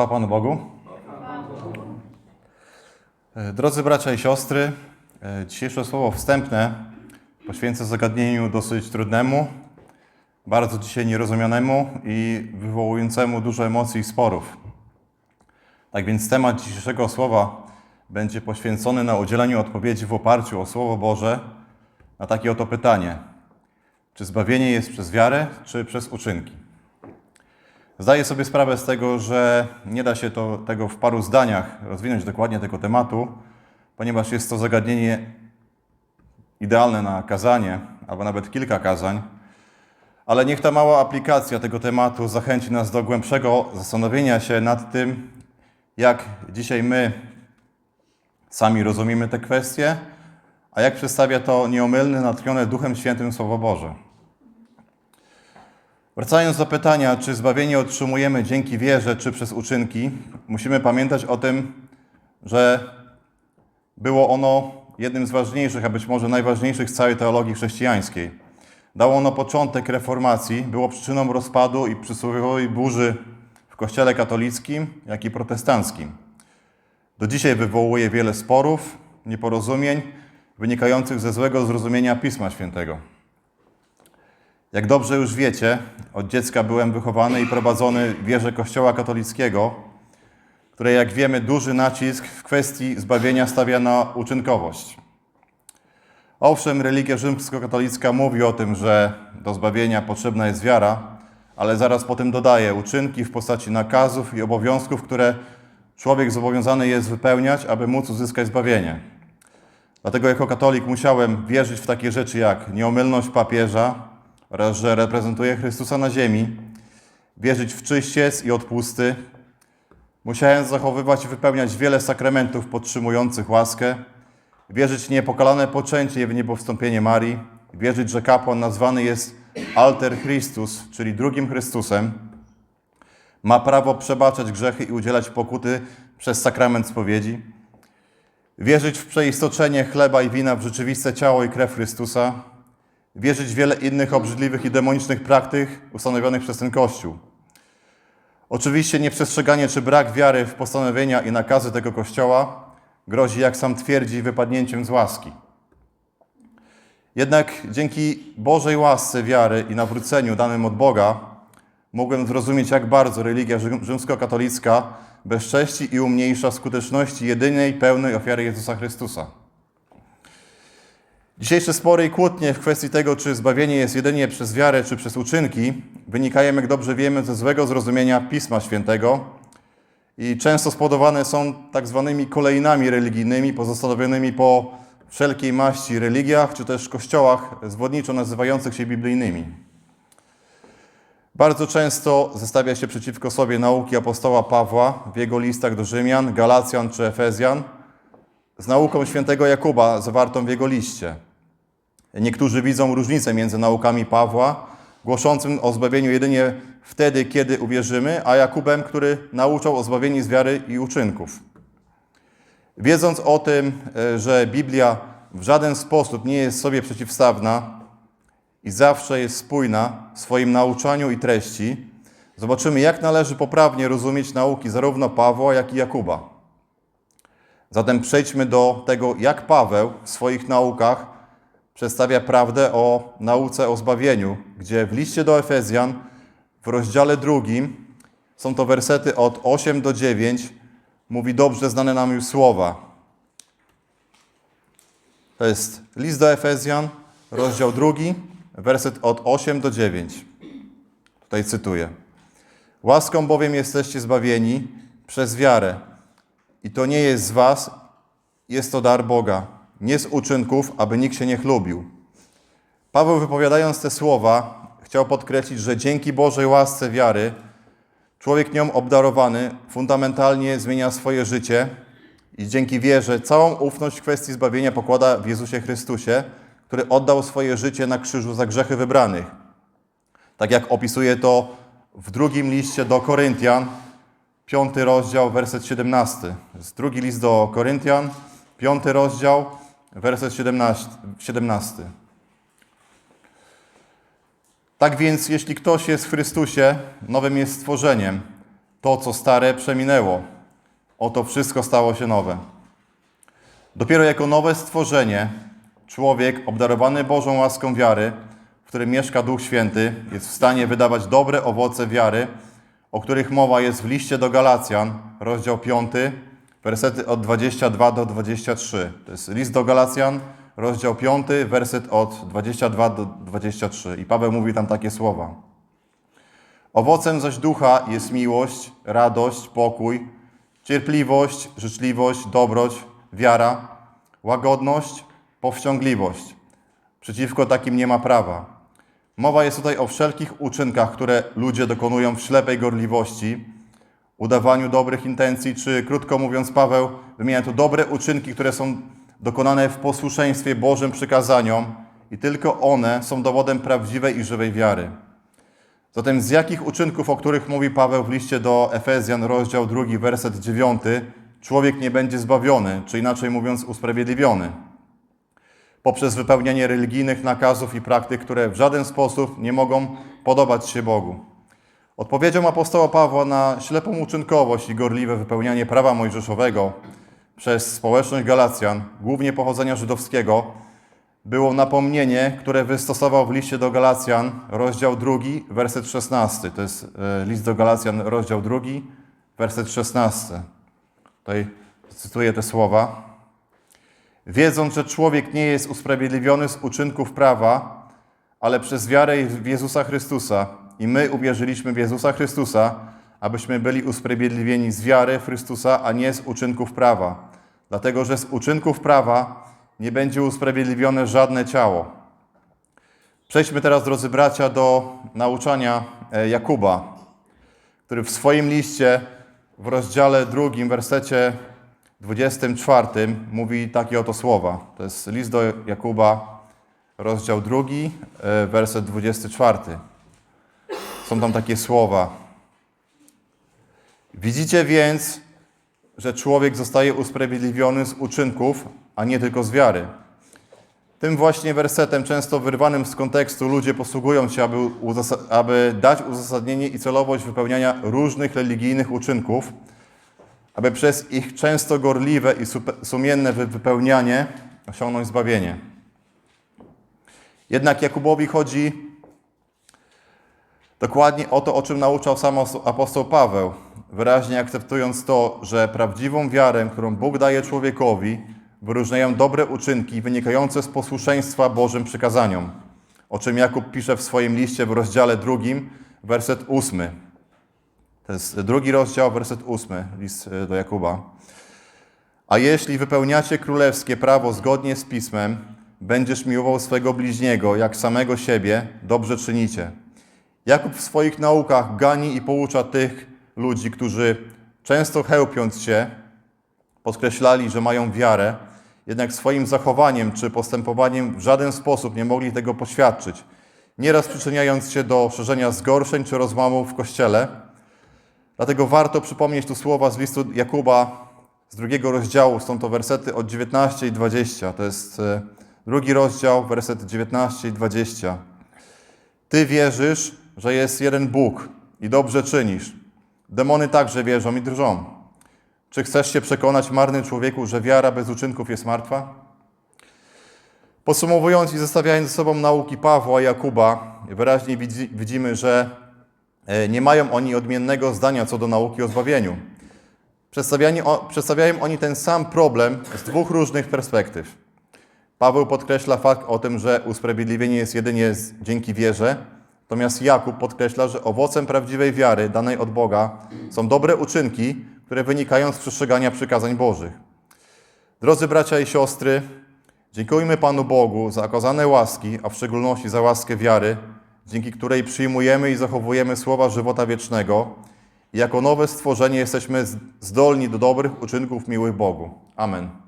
Chwała Panu Bogu. E, Drodzy bracia i siostry, e, dzisiejsze słowo wstępne poświęcę zagadnieniu dosyć trudnemu, bardzo dzisiaj nierozumianemu i wywołującemu dużo emocji i sporów. Tak więc temat dzisiejszego słowa będzie poświęcony na udzieleniu odpowiedzi w oparciu o Słowo Boże na takie oto pytanie: czy zbawienie jest przez wiarę, czy przez uczynki? Zdaję sobie sprawę z tego, że nie da się to, tego w paru zdaniach rozwinąć dokładnie tego tematu, ponieważ jest to zagadnienie idealne na kazanie, albo nawet kilka kazań. Ale niech ta mała aplikacja tego tematu zachęci nas do głębszego zastanowienia się nad tym, jak dzisiaj my sami rozumiemy te kwestie, a jak przedstawia to nieomylne, natchnione Duchem Świętym Słowo Boże. Wracając do pytania, czy zbawienie otrzymujemy dzięki wierze, czy przez uczynki, musimy pamiętać o tym, że było ono jednym z ważniejszych, a być może najważniejszych z całej teologii chrześcijańskiej. Dało ono początek reformacji, było przyczyną rozpadu i przysłowiowej burzy w Kościele katolickim, jak i protestanckim. Do dzisiaj wywołuje wiele sporów, nieporozumień wynikających ze złego zrozumienia Pisma Świętego. Jak dobrze już wiecie, od dziecka byłem wychowany i prowadzony w wierze Kościoła katolickiego, które, jak wiemy, duży nacisk w kwestii zbawienia stawia na uczynkowość. Owszem, religia rzymskokatolicka mówi o tym, że do zbawienia potrzebna jest wiara, ale zaraz potem dodaje uczynki w postaci nakazów i obowiązków, które człowiek zobowiązany jest wypełniać, aby móc uzyskać zbawienie. Dlatego jako katolik musiałem wierzyć w takie rzeczy jak nieomylność papieża oraz, że reprezentuje Chrystusa na ziemi, wierzyć w czyściec i odpusty. Musiałem zachowywać i wypełniać wiele sakramentów podtrzymujących łaskę, wierzyć w niepokalane poczęcie w niebowstąpienie Marii, wierzyć, że kapłan nazwany jest Alter Christus, czyli drugim Chrystusem, ma prawo przebaczać grzechy i udzielać pokuty przez sakrament spowiedzi, wierzyć w przeistoczenie chleba i wina w rzeczywiste ciało i krew Chrystusa, wierzyć w wiele innych obrzydliwych i demonicznych praktyk ustanowionych przez ten Kościół. Oczywiście nieprzestrzeganie czy brak wiary w postanowienia i nakazy tego Kościoła grozi, jak sam twierdzi, wypadnięciem z łaski. Jednak dzięki Bożej łasce wiary i nawróceniu danym od Boga mogłem zrozumieć, jak bardzo religia rzym- rzymskokatolicka bezcześci i umniejsza skuteczności jedynej pełnej ofiary Jezusa Chrystusa. Dzisiejsze spory i kłótnie w kwestii tego, czy zbawienie jest jedynie przez wiarę, czy przez uczynki, wynikają, jak dobrze wiemy, ze złego zrozumienia Pisma Świętego i często spowodowane są tak zwanymi kolejnami religijnymi pozostanowionymi po wszelkiej maści religiach, czy też kościołach zwodniczo nazywających się biblijnymi. Bardzo często zestawia się przeciwko sobie nauki apostoła Pawła w jego listach do Rzymian, Galacjan czy Efezjan z nauką świętego Jakuba zawartą w jego liście. Niektórzy widzą różnicę między naukami Pawła, głoszącym o zbawieniu jedynie wtedy, kiedy uwierzymy, a Jakubem, który nauczał o zbawieniu z wiary i uczynków. Wiedząc o tym, e, że Biblia w żaden sposób nie jest sobie przeciwstawna i zawsze jest spójna w swoim nauczaniu i treści, zobaczymy, jak należy poprawnie rozumieć nauki zarówno Pawła, jak i Jakuba. Zatem przejdźmy do tego, jak Paweł w swoich naukach przedstawia prawdę o nauce o zbawieniu, gdzie w liście do Efezjan w rozdziale drugim są to wersety od 8 do 9, mówi dobrze znane nam już słowa. To jest list do Efezjan, rozdział drugi, werset od 8 do 9. Tutaj cytuję. Łaską bowiem jesteście zbawieni przez wiarę. I to nie jest z was, jest to dar Boga, nie z uczynków, aby nikt się nie chlubił. Paweł wypowiadając te słowa, chciał podkreślić, że dzięki Bożej łasce wiary człowiek nią obdarowany fundamentalnie zmienia swoje życie i dzięki wierze całą ufność w kwestii zbawienia pokłada w Jezusie Chrystusie, który oddał swoje życie na krzyżu za grzechy wybranych. Tak jak opisuje to w drugim liście do Koryntian, piąty rozdział, werset 17. To jest drugi list do Koryntian, piąty rozdział, werset 17. 17. Tak więc, jeśli ktoś jest w Chrystusie, nowym jest stworzeniem. To, co stare, przeminęło. Oto wszystko stało się nowe. Dopiero jako nowe stworzenie, człowiek obdarowany Bożą łaską wiary, w którym mieszka Duch Święty, jest w stanie wydawać dobre owoce wiary, o których mowa jest w liście do Galacjan, rozdział 5, wersety od 22 do 23. To jest list do Galacjan, rozdział 5, werset od 22 do 23. I Paweł mówi tam takie słowa. Owocem zaś ducha jest miłość, radość, pokój, cierpliwość, życzliwość, dobroć, wiara, łagodność, powściągliwość. Przeciwko takim nie ma prawa. Mowa jest tutaj o wszelkich uczynkach, które ludzie dokonują w ślepej gorliwości, udawaniu dobrych intencji, czy krótko mówiąc, Paweł wymienia tu dobre uczynki, które są dokonane w posłuszeństwie Bożym przykazaniom i tylko one są dowodem prawdziwej i żywej wiary. Zatem z jakich uczynków, o których mówi Paweł w liście do Efezjan, rozdział 2, werset 9, człowiek nie będzie zbawiony, czy inaczej mówiąc usprawiedliwiony? Poprzez wypełnianie religijnych nakazów i praktyk, które w żaden sposób nie mogą podobać się Bogu. Odpowiedzią apostoła Pawła na ślepą uczynkowość i gorliwe wypełnianie prawa mojżeszowego przez społeczność Galacjan, głównie pochodzenia żydowskiego, było napomnienie, które wystosował w liście do Galacjan, rozdział 2, werset 16. To jest e, list do Galacjan, rozdział 2, werset 16. Tutaj cytuję te słowa. Wiedząc, że człowiek nie jest usprawiedliwiony z uczynków prawa, ale przez wiarę w Jezusa Chrystusa. I my uwierzyliśmy w Jezusa Chrystusa, abyśmy byli usprawiedliwieni z wiary w Chrystusa, a nie z uczynków prawa. Dlatego, że z uczynków prawa nie będzie usprawiedliwione żadne ciało. Przejdźmy teraz, drodzy bracia, do nauczania e, Jakuba, który w swoim liście w rozdziale drugim, wersecie 24 mówi takie oto słowa. To jest list do Jakuba, rozdział drugi, e, werset 24. Są tam takie słowa. Widzicie więc, że człowiek zostaje usprawiedliwiony z uczynków, a nie tylko z wiary. Tym właśnie wersetem, często wyrwanym z kontekstu, ludzie posługują się, aby, aby dać uzasadnienie i celowość wypełniania różnych religijnych uczynków, aby przez ich często gorliwe i sumienne wy- wypełnianie osiągnąć zbawienie. Jednak Jakubowi chodzi dokładnie o to, o czym nauczał sam os- apostoł Paweł, wyraźnie akceptując to, że prawdziwą wiarę, którą Bóg daje człowiekowi, wyróżniają dobre uczynki wynikające z posłuszeństwa Bożym przykazaniom, o czym Jakub pisze w swoim liście w rozdziale drugim, werset ósmy. To jest drugi rozdział, werset ósmy, list e, do Jakuba. A jeśli wypełniacie królewskie prawo zgodnie z pismem, będziesz miłował swego bliźniego jak samego siebie, dobrze czynicie. Jakub w swoich naukach gani i poucza tych ludzi, którzy często chełpiąc się, podkreślali, że mają wiarę, jednak swoim zachowaniem czy postępowaniem w żaden sposób nie mogli tego poświadczyć, nieraz przyczyniając się do szerzenia zgorszeń czy rozłamów w kościele. Dlatego warto przypomnieć tu słowa z listu Jakuba z drugiego rozdziału, są to wersety od 19 i 20. To jest e, drugi rozdział, werset 19 i 20. Ty wierzysz, że jest jeden Bóg i dobrze czynisz. Demony także wierzą i drżą. Czy chcesz się przekonać, marny człowieku, że wiara bez uczynków jest martwa? Podsumowując i zestawiając ze sobą nauki Pawła i Jakuba, wyraźnie widzi, widzimy, że e, nie mają oni odmiennego zdania co do nauki o zbawieniu. Przedstawiają oni ten sam problem z dwóch różnych perspektyw. Paweł podkreśla fakt o tym, że usprawiedliwienie jest jedynie dzięki wierze, natomiast Jakub podkreśla, że owocem prawdziwej wiary danej od Boga są dobre uczynki, które wynikają z przestrzegania przykazań Bożych. Drodzy bracia i siostry, dziękujmy Panu Bogu za okazane łaski, a w szczególności za łaskę wiary, dzięki której przyjmujemy i zachowujemy słowa żywota wiecznego i jako nowe stworzenie jesteśmy zdolni do dobrych uczynków miłych Bogu. Amen.